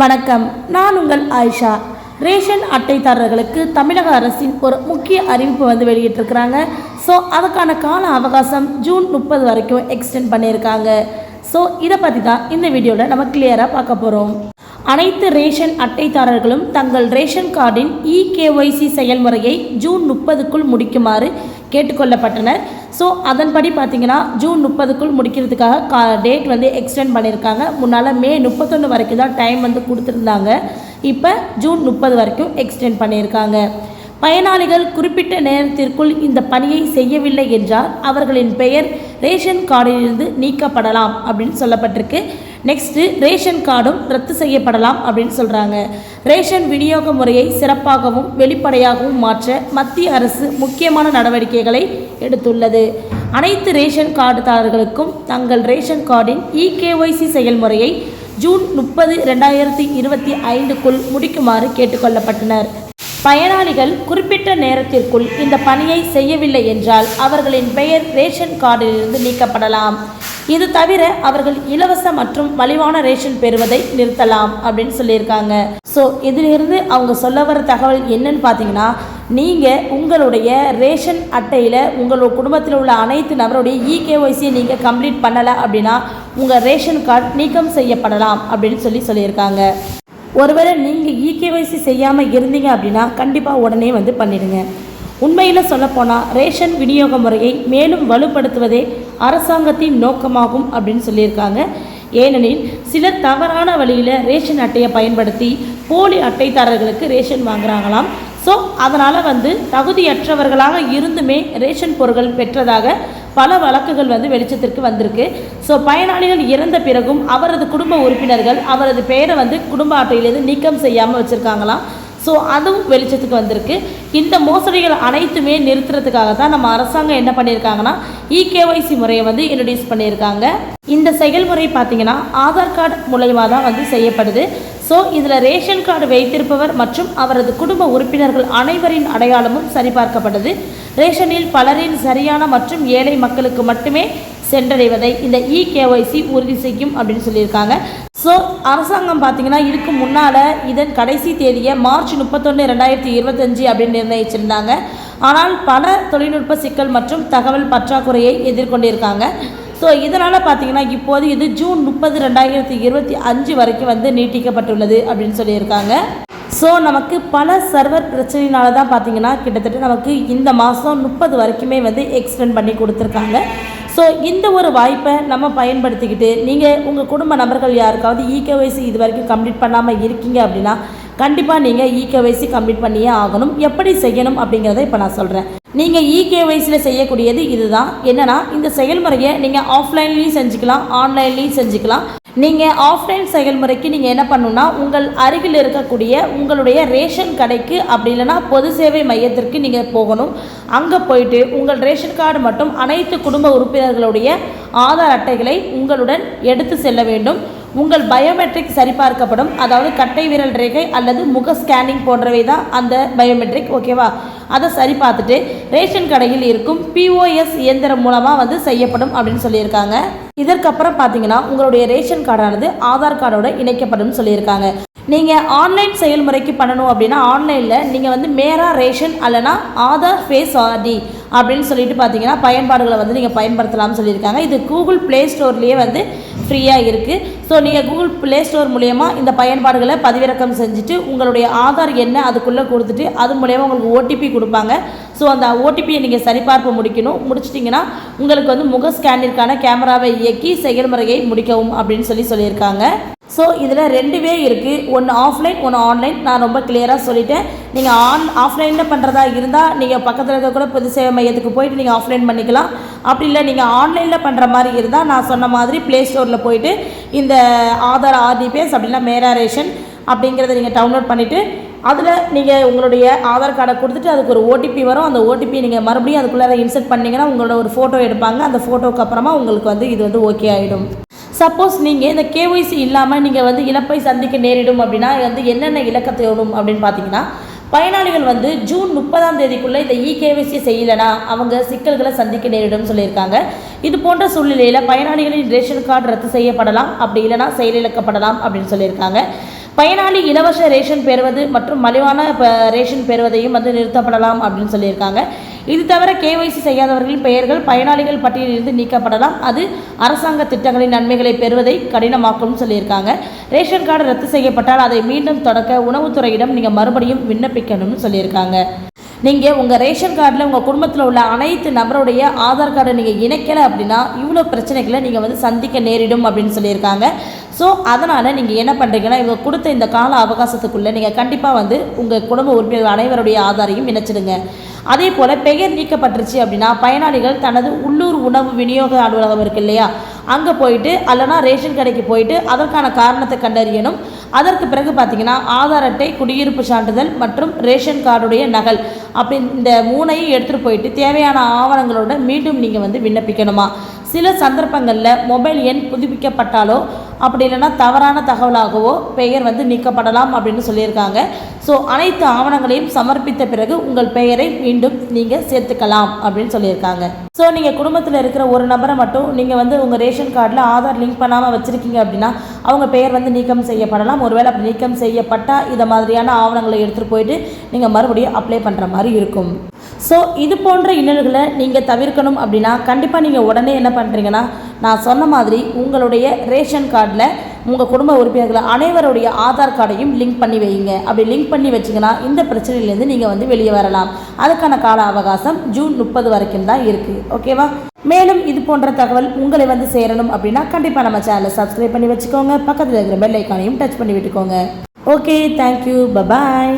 வணக்கம். நான் உங்கள் ஆயிஷா. ரேஷன் அட்டைதாரர்களுக்கு தமிழக அரசின் ஒரு முக்கிய அறிவிப்பு வந்து வெளியிட்டிருக்கிறாங்க. ஸோ அதுக்கான கால அவகாசம் ஜூன் முப்பது வரைக்கும் எக்ஸ்டெண்ட் பண்ணியிருக்காங்க. ஸோ இதை பற்றி தான் இந்த வீடியோவில் நம்ம கிளியராக பார்க்க போகிறோம் அனைத்து ரேஷன் அட்டைதாரர்களும் தங்கள் ரேஷன் கார்டின் இகேஒய்சி செயல்முறையை ஜூன் முப்பதுக்குள் முடிக்குமாறு கேட்டுக்கொள்ளப்பட்டனர். ஸோ அதன்படி பார்த்தீங்கன்னா ஜூன் முப்பதுக்குள் முடிக்கிறதுக்காக கா டேட் வந்து எக்ஸ்டெண்ட் பண்ணியிருக்காங்க. முன்னால் மே முப்பத்தொன்று வரைக்கும் தான் டைம் வந்து கொடுத்துருந்தாங்க. இப்போ ஜூன் முப்பது வரைக்கும் எக்ஸ்டெண்ட் பண்ணியிருக்காங்க. பயனாளிகள் குறிப்பிட்ட நேரத்திற்குள் இந்த பணியை செய்யவில்லை என்றால் அவர்களின் பெயர் ரேஷன் கார்டிலிருந்து நீக்கப்படலாம் அப்படின்னு சொல்லப்பட்டிருக்கு. நெக்ஸ்ட்டு ரேஷன் கார்டும் ரத்து செய்யப்படலாம் அப்படின்னு சொல்கிறாங்க ரேஷன் விநியோக முறையை சிறப்பாகவும் வெளிப்படையாகவும் மாற்ற மத்திய அரசு முக்கியமான நடவடிக்கைகளை எடுத்துள்ளது. அனைத்து ரேஷன் கார்டுதாரர்களுக்கும் தங்கள் ரேஷன் கார்டின் இகேஒய்சி செயல்முறையை ஜூன் முப்பது ரெண்டாயிரத்தி இருபத்தி ஐந்துக்குள் முடிக்குமாறு கேட்டுக்கொள்ளப்பட்டனர். பயனாளிகள் குறிப்பிட்ட நேரத்திற்குள் இந்த பணியை செய்யவில்லை என்றால் அவர்களின் பெயர் ரேஷன் கார்டிலிருந்து நீக்கப்படலாம். இது தவிர அவர்கள் இலவச மற்றும் மலிவான ரேஷன் பெறுவதை நிறுத்தலாம் அப்படின்னு சொல்லியிருக்காங்க. ஸோ இதிலிருந்து அவங்க சொல்ல வர தகவல் என்னன்னு பார்த்தீங்கன்னா நீங்கள் உங்களுடைய ரேஷன் அட்டையில் உங்களோட குடும்பத்தில் உள்ள அனைத்து நபருடைய இகேஒய்சியை நீங்கள் கம்ப்ளீட் பண்ணலை அப்படின்னா உங்கள் ரேஷன் கார்டு நீக்கம் செய்யப்படலாம் அப்படின்னு சொல்லி சொல்லியிருக்காங்க. ஒருவேளை நீங்கள் இகேவைசி செய்யாமல் இருந்தீங்க அப்படின்னா கண்டிப்பாக உடனே வந்து பண்ணிடுங்க. உண்மையில் சொல்லப்போனால் ரேஷன் விநியோக முறையை மேலும் வலுப்படுத்துவதே அரசாங்கத்தின் நோக்கமாகும் அப்படின்னு சொல்லியிருக்காங்க. ஏனெனில் சிலர் தவறான வழியில் ரேஷன் அட்டையை பயன்படுத்தி போலி அட்டைதாரர்களுக்கு ரேஷன் வாங்குறாங்களாம். ஸோ அதனால் வந்து தகுதியற்றவர்களாக இருந்துமே ரேஷன் பொருட்கள் பெற்றதாக பல வழக்குகள் வந்து வெளிச்சத்திற்கு வந்திருக்கு. ஸோ பயனாளிகள் இறந்த பிறகும் அவரது குடும்ப உறுப்பினர்கள் அவரது பெயரை வந்து குடும்ப அட்டையிலிருந்து நீக்கம் செய்யாமல் வச்சுருக்காங்களாம். ஸோ அதுவும் வெளிச்சத்துக்கு வந்திருக்கு. இந்த மோசடிகள் அனைத்துமே நிறுத்துறதுக்காக தான் நம்ம அரசாங்கம் என்ன பண்ணியிருக்காங்கன்னா இகேஒய்சி முறையை வந்து இன்ட்ரடியூஸ் பண்ணியிருக்காங்க. இந்த செயல்முறை பார்த்தீங்கன்னா ஆதார் கார்டு மூலயமா தான் வந்து செய்யப்படுது. ஸோ இதில் ரேஷன் கார்டு வைத்திருப்பவர் மற்றும் அவரது குடும்ப உறுப்பினர்கள் அனைவரின் அடையாளமும் சரிபார்க்கப்படுது. ரேஷனில் பலரின் சரியான மற்றும் ஏழை மக்களுக்கு மட்டுமே சென்றடைவதை இந்த இகேஒய்சி உறுதி செய்யும் அப்படின்னு சொல்லியிருக்காங்க. ஸோ அரசாங்கம் பார்த்தீங்கன்னா இதுக்கு முன்னால் இதன் கடைசி தேதியை மார்ச் முப்பத்தொன்று ரெண்டாயிரத்தி இருபத்தஞ்சி அப்படின்னு நிர்ணயிச்சிருந்தாங்க. ஆனால் பல தொழில்நுட்ப சிக்கல் மற்றும் தகவல் பற்றாக்குறையை எதிர்கொண்டிருக்காங்க. ஸோ இதனால் பார்த்தீங்கன்னா இப்போது இது ஜூன் முப்பது ரெண்டாயிரத்தி இருபத்தி அஞ்சு வரைக்கும் வந்து நீட்டிக்கப்பட்டுள்ளது அப்படின்னு சொல்லியிருக்காங்க. ஸோ நமக்கு பல சர்வர் பிரச்சனையினால தான் பார்த்தீங்கன்னா கிட்டத்தட்ட நமக்கு இந்த மாதம் முப்பது வரைக்குமே வந்து எக்ஸ்டெண்ட் பண்ணி கொடுத்துருக்காங்க. ஸோ இந்த ஒரு வாய்ப்பை நம்ம பயன்படுத்திக்கிட்டு நீங்கள் உங்கள் குடும்ப நபர்கள் யாருக்காவது இகேஒய்சி இது வரைக்கும் கம்ப்ளீட் பண்ணாமல் இருக்கீங்க அப்படின்னா கண்டிப்பாக நீங்கள் இகேவைசி கம்ப்ளீட் பண்ணியே ஆகணும். எப்படி செய்யணும் அப்படிங்கிறத இப்போ நான் சொல்கிறேன் நீங்கள் இகேவைசியில் செய்யக்கூடியது இதுதான். என்னென்னா இந்த செயல்முறையை நீங்கள் ஆஃப்லைன்லேயும் செஞ்சுக்கலாம் ஆன்லைன்லேயும் செஞ்சுக்கலாம். நீங்கள் ஆஃப்லைன் செயல்முறைக்கு நீங்கள் என்ன பண்ணுன்னா உங்கள் அருகில் இருக்கக்கூடிய உங்களுடைய ரேஷன் கடைக்கு அப்படி இல்லைன்னா பொது சேவை மையத்திற்கு நீங்கள் போகணும். அங்கே போயிட்டு உங்கள் ரேஷன் கார்டு மற்றும் அனைத்து குடும்ப உறுப்பினர்களுடைய ஆதார் அட்டைகளை உங்களுடன் எடுத்து செல்ல வேண்டும். உங்கள் பயோமெட்ரிக் சரிபார்க்கப்படும். அதாவது கட்டை விரல் ரேகை அல்லது முக ஸ்கேனிங் போன்றவை தான் அந்த பயோமெட்ரிக் ஓகேவா அதை சரி பார்த்துட்டு ரேஷன் கடையில் இருக்கும் பிஓஎஸ் இயந்திரம் மூலமாக வந்து செய்யப்படும் அப்படின்னு சொல்லியிருக்காங்க. இதற்கப்புறம் பார்த்தீங்கன்னா உங்களுடைய ரேஷன் கார்டானது ஆதார் கார்டோட இணைக்கப்படும் சொல்லியிருக்காங்க. நீங்கள் ஆன்லைன் செயல்முறைக்கு பண்ணணும் அப்படின்னா ஆன்லைனில் நீங்கள் வந்து மேரா ரேஷன் அல்லனா ஆதார் ஃபேஸ் ஆர்டி அப்படின்னு சொல்லிட்டு பார்த்தீங்கன்னா பயன்பாடுகளை வந்து நீங்கள் பயன்படுத்தலாம்னு சொல்லியிருக்காங்க. இது கூகுள் ப்ளே ஸ்டோர்லேயே வந்து ஃப்ரீயாக இருக்குது ஸோ நீங்கள் கூகுள் ப்ளே ஸ்டோர் மூலயமா இந்த பயன்பாடுகளை பதிவிறக்கம் செஞ்சுட்டு உங்களுடைய ஆதார் என்ன அதுக்குள்ளே கொடுத்துட்டு அது மூலயமா உங்களுக்கு ஓடிபி கொடுப்பாங்க. ஸோ அந்த ஓடிபியை நீங்கள் சரிபார்ப்பு முடிக்கணும். முடிச்சிட்டிங்கன்னா உங்களுக்கு வந்து முக ஸ்கேனிற்கான கேமராவை இயக்கி செயல்முறையை முடிக்கவும் அப்படின்னு சொல்லி சொல்லியிருக்காங்க. ஸோ இதில் ரெண்டுவே இருக்குது ஒன்று ஆஃப்லைன் ஒன்று ஆன்லைன் நான் ரொம்ப கிளியராக சொல்லிட்டேன். நீங்கள் ஆன் ஆஃப்லைனில் பண்ணுறதா இருந்தால் நீங்கள் பக்கத்தில் இருக்க கூட பொது சேவை மையத்துக்கு போயிட்டு நீங்கள் ஆஃப்லைன் பண்ணிக்கலாம். அப்படி இல்லை நீங்கள் ஆன்லைனில் பண்ணுற மாதிரி இருந்தால் நான் சொன்ன மாதிரி ப்ளே ஸ்டோரில் போயிட்டு இந்த ஆதார் ஆர்டிபிஎஸ் அப்படின்னா மேரா ரேஷன் அப்படிங்கிறத நீங்கள் டவுன்லோட் பண்ணிவிட்டு அதில் நீங்கள் உங்களுடைய ஆதார் கார்டை கொடுத்துட்டு அதுக்கு ஒரு ஓடிபி வரும். அந்த ஓடிபி நீங்கள் மறுபடியும் அதுக்குள்ளே இன்சர்ட் பண்ணிங்கன்னா உங்களோட ஒரு ஃபோட்டோ எடுப்பாங்க. அந்த ஃபோட்டோக்கு அப்புறமா உங்களுக்கு வந்து இது வந்து ஓகே ஆகிடும் சப்போஸ் நீங்கள் இந்த கேஒய்சி இல்லாமல் நீங்கள் வந்து இழப்பை சந்திக்க நேரிடும் அப்படின்னா வந்து என்னென்ன இலக்கத்தோடும் அப்படின்னு பார்த்தீங்கன்னா பயனாளிகள் வந்து ஜூன் முப்பதாம் தேதிக்குள்ளே இந்த இகேவிசி செய்யலைனா அவங்க சிக்கல்களை சந்திக்க நேரிடும் சொல்லியிருக்காங்க. இது போன்ற சூழ்நிலையில் பயனாளிகளின் ரேஷன் கார்டு ரத்து செய்யப்படலாம். அப்படி இல்லைனா செயலிழக்கப்படலாம் அப்படின்னு சொல்லியிருக்காங்க. பயனாளி இலவச ரேஷன் பெறுவது மற்றும் மலிவான ரேஷன் பெறுவதையும் வந்து நிறுத்தப்படலாம் அப்படின்னு சொல்லியிருக்காங்க. இது தவிர கேஒய்சி செய்யாதவர்களின் பெயர்கள் பயனாளிகள் பட்டியலிலிருந்து நீக்கப்படலாம். அது அரசாங்க திட்டங்களின் நன்மைகளை பெறுவதை கடினமாக்கும் சொல்லியிருக்காங்க. ரேஷன் கார்டு ரத்து செய்யப்பட்டால் அதை மீண்டும் தொடக்க உணவுத்துறையிடம் நீங்கள் மறுபடியும் விண்ணப்பிக்கணும்னு சொல்லியிருக்காங்க. நீங்கள் உங்கள் ரேஷன் கார்டில் உங்கள் குடும்பத்தில் உள்ள அனைத்து நபருடைய ஆதார் கார்டை நீங்கள் இணைக்கலை அப்படின்னா இவ்வளோ பிரச்சனைகளை நீங்கள் வந்து சந்திக்க நேரிடும் அப்படின்னு சொல்லியிருக்காங்க. ஸோ அதனால் நீங்கள் என்ன பண்ணுறீங்கன்னா இவங்க கொடுத்த இந்த கால அவகாசத்துக்குள்ளே நீங்கள் கண்டிப்பாக வந்து உங்கள் குடும்ப உறுப்பினர்கள் அனைவருடைய ஆதாரையும் இணைச்சிடுங்க. அதே போல் பெயர் நீக்கப்பட்டுருச்சு அப்படின்னா பயனாளிகள் தனது உள்ளூர் உணவு விநியோக அலுவலகம் இருக்கு இல்லையா? அங்கே போயிட்டு அல்லனா ரேஷன் கடைக்கு போயிட்டு அதற்கான காரணத்தை கண்டறியணும். அதற்கு பிறகு பார்த்தீங்கன்னா ஆதார் அட்டை குடியிருப்பு சான்றிதழ் மற்றும் ரேஷன் கார்டுடைய நகல். அப்படி இந்த மூணையும் எடுத்துகிட்டு போயிட்டு தேவையான ஆவணங்களோட மீண்டும் நீங்கள் வந்து விண்ணப்பிக்கணுமா? சில சந்தர்ப்பங்களில் மொபைல் எண் புதுப்பிக்கப்பட்டாலோ அப்படி இல்லைன்னா தவறான தகவலாகவோ பெயர் வந்து நீக்கப்படலாம் அப்படின்னு சொல்லியிருக்காங்க. ஸோ அனைத்து ஆவணங்களையும் சமர்ப்பித்த பிறகு உங்கள் பெயரை மீண்டும் நீங்கள் சேர்த்துக்கலாம் அப்படின்னு சொல்லியிருக்காங்க. ஸோ நீங்கள் குடும்பத்தில் இருக்கிற ஒரு நபரை மட்டும் நீங்கள் வந்து உங்கள் ரேஷன் கார்டில் ஆதார் லிங்க் பண்ணாமல் வச்சுருக்கீங்க அப்படின்னா அவங்க பெயர் வந்து நீக்கம் செய்யப்படலாம். ஒருவேளை அப்படி நீக்கம் செய்யப்பட்டால் இதை மாதிரியான ஆவணங்களை எடுத்துகிட்டு போயிட்டு நீங்கள் மறுபடியும் அப்ளை பண்ணுற மாதிரி இருக்கும். ஸோ இது போன்ற இன்னல்களை நீங்கள் தவிர்க்கணும் அப்படின்னா கண்டிப்பாக நீங்கள் உடனே என்ன பண்ணுறீங்கன்னா நான் சொன்ன மாதிரி உங்களுடைய ரேஷன் கார்டில் உங்கள் குடும்ப உறுப்பினர்கள் அனைவருடைய ஆதார் கார்டையும் லிங்க் பண்ணி வைங்க அப்படி லிங்க் பண்ணி வச்சிங்கன்னா இந்த பிரச்சனையிலேருந்து நீங்கள் வந்து வெளியே வரலாம். அதுக்கான கால அவகாசம் ஜூன் முப்பது வரைக்கும் தான் இருக்குது ஓகேவா மேலும் இது போன்ற தகவல் உங்களை வந்து சேரணும் அப்படின்னா கண்டிப்பாக நம்ம சேனலை சப்ஸ்கிரைப் பண்ணி வச்சுக்கோங்க. பக்கத்தில் இருக்கிற பெல் ஐக்கானையும் டச் பண்ணி விட்டுக்கோங்க. Okay thank you bye bye